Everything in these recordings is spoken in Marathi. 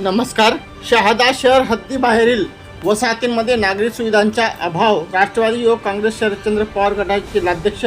नमस्कार. शहादा शहर हद्दीबाहेरील वसाहतींमध्ये नागरी सुविधांचा अभाव. राष्ट्रवादी युवक काँग्रेस शरदचंद्र पवार गटाचे जिल्हाध्यक्ष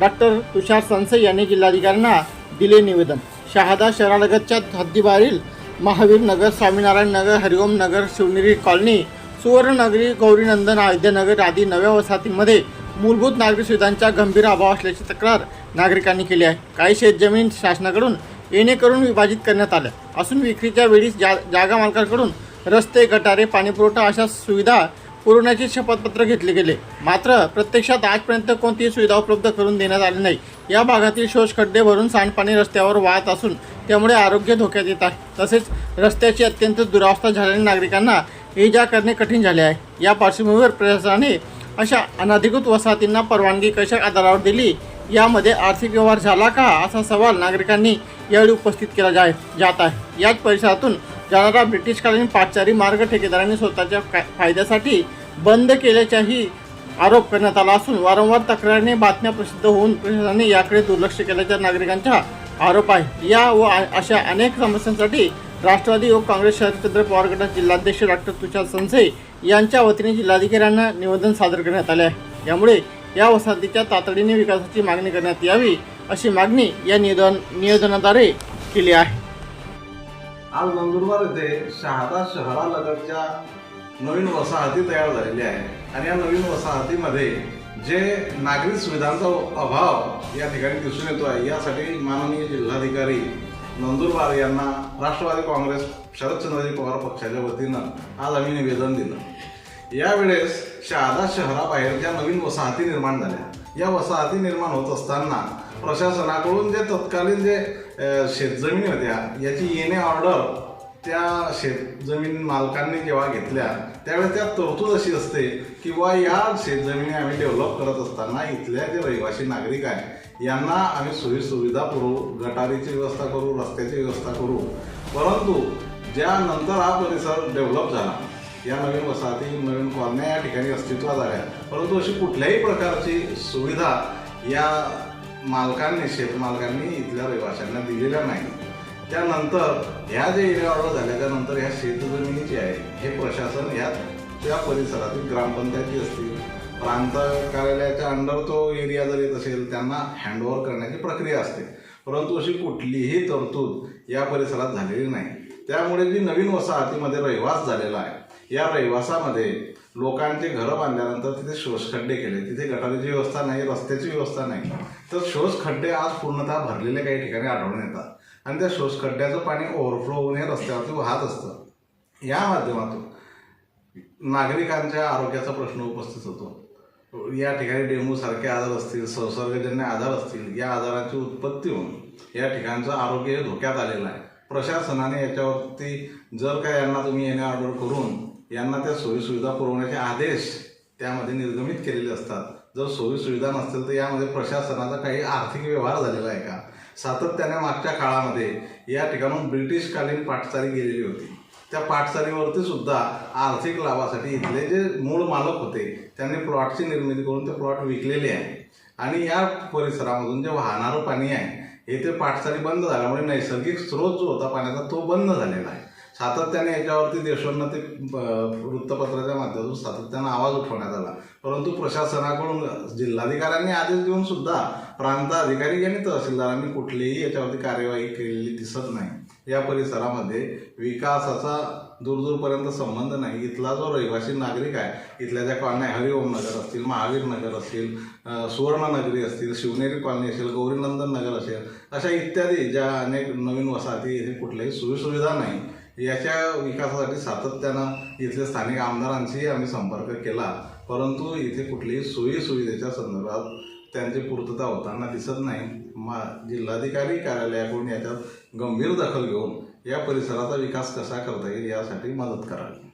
डॉक्टर तुषार संसई यांनी जिल्हाधिकाऱ्यांना दिले निवेदन. शहादा शहरालगतच्या हद्दीबाहेरील महावीर नगर स्वामीनारायण नगर हरिओम नगर शिवनेरी कॉलनी सुवर्णनगरी गौरीनंदन अयोध्यानगर आदी नव्या वसाहतींमध्ये मूलभूत नागरी सुविधांचा गंभीर अभाव असल्याची तक्रार नागरिकांनी केली आहे. काही शेतजमीन शासनाकडून येणे करून विभाजित करण्यात आल्या. असून विक्रीच्या वेळी जा जागा मालकांकडून रस्ते गटारे पाणीपुरवठा अशा सुविधा पुरवण्याचे शपथपत्र घेतले गेले. मात्र प्रत्यक्षात आजपर्यंत कोणतीही सुविधा उपलब्ध करून देण्यात आली नाही. या भागातील शोषखड्डे भरून सांडपाणी रस्त्यावर वाहत असून त्यामुळे आरोग्य धोक्यात येत आहे. तसेच रस्त्याची अत्यंत दुरावस्था झाल्याने नागरिकांना ये जा करणे कठीण झाले आहे. या पार्श्वभूमीवर प्रशासनाने अशा अनधिकृत वसाहतींना परवानगी कशा आधारावर दिली? यामध्ये आर्थिक व्यवहार झाला का? असा सवाल नागरिकांनी यावेळी उपस्थित केला जाय जात आहे. याच परिसरातून जाणारा ब्रिटिशकालीन पाचारी मार्ग ठेकेदारांनी स्वतःच्या फायद्यासाठी बंद केल्याचाही आरोप करण्यात आला असून वारंवार तक्रारीने बातम्या प्रसिद्ध होऊन प्रशासनाने याकडे दुर्लक्ष केल्याचा नागरिकांचा आरोप आहे. या व अशा अनेक समस्यांसाठी राष्ट्रवादी व काँग्रेस शरदचंद्र पवार गटाचे जिल्हाध्यक्ष डॉक्टर तुषार संसे यांच्या वतीने जिल्हाधिकाऱ्यांना निवेदन सादर करण्यात आले आहे. यामुळे या वसाहतीच्या तातडीने विकासाची मागणी करण्यात यावी अशी मागणी या निदन नियोजनाद्वारे केली आहे. आज नंदुरबार येथे शहादा शहरालगतच्या नवीन वसाहती तयार झालेल्या आहे. आणि या नवीन वसाहतीमध्ये जे नागरिक सुविधांचा अभाव या ठिकाणी दिसून येतो आहे यासाठी माननीय जिल्हाधिकारी नंदुरबार यांना राष्ट्रवादी काँग्रेस शरदचंद्रजी पवार पक्षाच्या वतीनं आज आम्ही निवेदन दिलं. यावेळेस शहादा शहराबाहेर ज्या नवीन वसाहती निर्माण झाल्या या वसाहती निर्माण होत असताना प्रशासनाकडून जे तत्कालीन जे शेतजमिनी होत्या याची येणे ऑर्डर त्या शेतजमीन मालकांनी जेव्हा घेतल्या त्यावेळेस त्यात तरतूद अशी असते किंवा या शेतजमिनी आम्ही डेव्हलप करत असताना इथल्या जे रहिवासी नागरिक आहे यांना आम्ही सोयीसुविधा पुरवू गटारीची व्यवस्था करू रस्त्याची व्यवस्था करू. परंतु ज्यानंतर हा परिसर डेव्हलप झाला या नवीन वसाहती नवीन कॉलन्या या ठिकाणी अस्तित्वात आल्या. परंतु अशी कुठल्याही प्रकारची सुविधा या मालकांनी शेतमालकांनी इथल्या रहिवाशांना दिलेल्या नाही. त्यानंतर ह्या जे एरिया ऑर्डर झाल्या त्यानंतर ह्या शेतजमिनी जी आहे हे प्रशासन ह्या त्या परिसरातील ग्रामपंचायती असतील प्रांत कार्यालयाच्या अंडर तो एरिया जर येत असेल त्यांना हँडओव्हर करण्याची प्रक्रिया असते. परंतु अशी कुठलीही तरतूद या परिसरात झालेली नाही. त्यामुळे जी नवीन वसाहतीमध्ये रहिवास झालेला आहे या रहिवासामध्ये लोकांचे घरं बांधल्यानंतर तिथे शोषखड्डे केले. तिथे गटारीची व्यवस्था नाही रस्त्याची व्यवस्था नाही. तर शोषखड्डे आज पूर्णतः भरलेले काही ठिकाणी आढळून येतात. आणि त्या शोषखड्ड्याचं पाणी ओव्हरफ्लो होऊन हे रस्त्यावरती वाहत असतं. या माध्यमातून नागरिकांच्या आरोग्याचा प्रश्न उपस्थित होतो. या ठिकाणी डेंग्यूसारखे आजार असतील संसर्गजन्य आजार असतील या आजाराची उत्पत्ती होऊन या ठिकाणचं आरोग्य हे धोक्यात आलेलं आहे. प्रशासनाने याच्यावरती जर का यांना तुम्ही येणे ऑर्डर करून यांना त्या सोयीसुविधा पुरवण्याचे आदेश त्यामध्ये निर्गमित केलेले असतात. जर सोयीसुविधा नसतील तर यामध्ये प्रशासनाचा काही आर्थिक व्यवहार झालेला आहे का? सातत्याने मागच्या काळामध्ये या ठिकाणून ब्रिटिशकालीन पाटचारी गेलेली होती. त्या पाटचारीवरती सुद्धा आर्थिक लाभासाठी इथले जे मूळ मालक होते त्यांनी प्लॉटची निर्मिती करून ते प्लॉट विकलेले आहे. आणि या परिसरामधून जे वाहणारं पाणी आहे हे ते पाटचारी बंद झाल्यामुळे नैसर्गिक स्रोत जो होता पाण्याचा तो बंद झालेला आहे. सातत्याने याच्यावरती देशोन्नती ते ब- वृत्तपत्राच्या माध्यमातून सातत्यानं आवाज उठवण्यात आला. परंतु प्रशासनाकडून जिल्हाधिकाऱ्यांनी आदेश देऊन सुद्धा प्रांत अधिकारी आणि तहसीलदारांनी कुठलीही याच्यावरती कार्यवाही केलेली दिसत नाही. या परिसरामध्ये विकासाचा दूरदूरपर्यंत संबंध नाही. इथला जो रहिवासी नागरिक आहे इथल्या ज्या कॉलन्या हरिओम नगर असतील महावीर नगर असतील सुवर्णनगरी असतील शिवनेरी कॉलनी असेल गौरीनंदन नगर असेल अशा इत्यादी ज्या अनेक नवीन वसाहती इथे कुठल्याही सोयीसुविधा नाही. याच्या विकासासाठी सातत्यानं इथल्या स्थानिक आमदारांशीही आम्ही संपर्क केला. परंतु इथे कुठलीही सोयीसुविधेच्या संदर्भात त्यांची पूर्तता होताना दिसत नाही. मा जिल्हाधिकारी कार्यालयाकडून याच्यात गंभीर दखल घेऊन या परिसराचा विकास कसा करता येईल यासाठी मदत करावी.